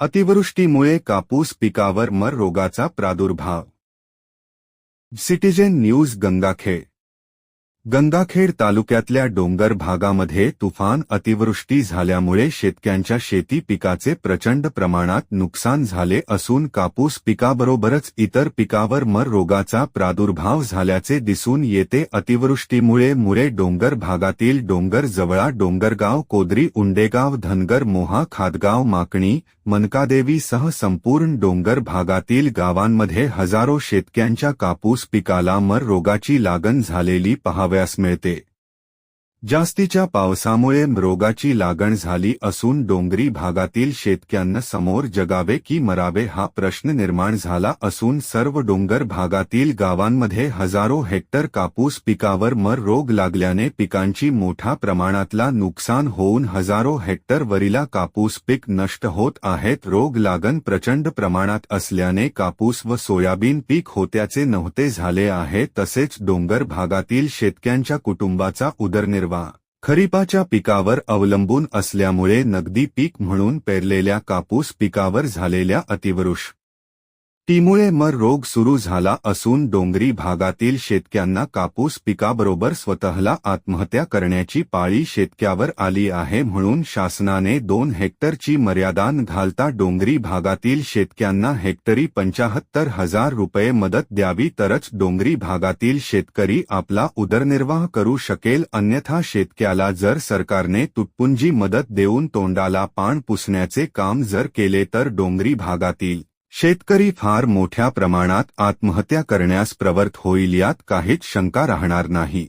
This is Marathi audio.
अतिवृष्टीमुळे कापूस पिकावर मर रोगाचा प्रादुर्भाव. Citizen news Gangakhed. गंगाखेड तालुक्यातल्या डोंगर भागामध्ये तुफान अतिवृष्टी झाल्यामुळे शेतकऱ्यांच्या शेती पिकाचे प्रचंड प्रमाणात नुकसान झाले असून कापूस पिकाबरोबरच इतर पिकावर मर रोगाचा प्रादुर्भाव झाल्याचे दिसून येते. अतिवृष्टीमुळे मुळे डोंगर भागातील डोंगर जवळा डोंगरगाव कोदरी उंडेगाव धनगर मोहा खादगाव माकणी मनकादेवीसह संपूर्ण डोंगर भागातील गावांमध्ये हजारो शेतक्यांच्या कापूस पिकाला मर रोगाची लागण झालेली पहावयास मिळते. जास्तीच्या पावसामुळे रोगाची लागण झाली असून डोंगरी भागातील शेतक्यांना समोर जगावे की मरावे हा प्रश्न निर्माण झाला असून सर्व डोंगर भागातील गावांमध्ये हजारो हेक्टर कापूस पिकावर मर रोग लागल्याने पिकांची मोठ्या प्रमाणातला नुकसान होऊन हजारो हेक्टर वरीला कापूस पीक नष्ट होत आहेत. रोग लागण प्रचंड प्रमाणात असल्याने कापूस व सोयाबीन पीक होत्याचे नव्हते झाले आहे. तसेच डोंगर भागातील शेतक्यांच्या कुटुंबाचा उदरनिर्वाह खरीपाच्या पिकावर अवलंबून असल्यामुळे नगदी पीक म्हणून पेरलेल्या कापूस पिकावर झालेल्या अतिवृष्टी. टीमुळे मर रोग सुरू झाला असून डोंगरी भागातील शेतक्यांना कापूस पिकाबरोबर स्वतःला आत्महत्या करण्याची पाळी शेतक्यावर आली आहे म्हणून शासनाने दोन हेक्टरची मर्यादा घालता डोंगरी भागातील शेतक्यांना हेक्टरी पंचाहत्तर हजार रुपये मदत द्यावी तरच डोंगरी भागातील शेतकरी आपला उदरनिर्वाह करू शकेल. अन्यथा शेतक्याला जर सरकारने तुटपुंजी मदत देऊन तोंडाला पाण पुसण्याचे काम जर केले तर डोंगरी भागातील शेतकरी फार मोठ्या प्रमाणात आत्महत्या करण्यास प्रवृत्त होईल यात काहीच शंका राहणार नाही.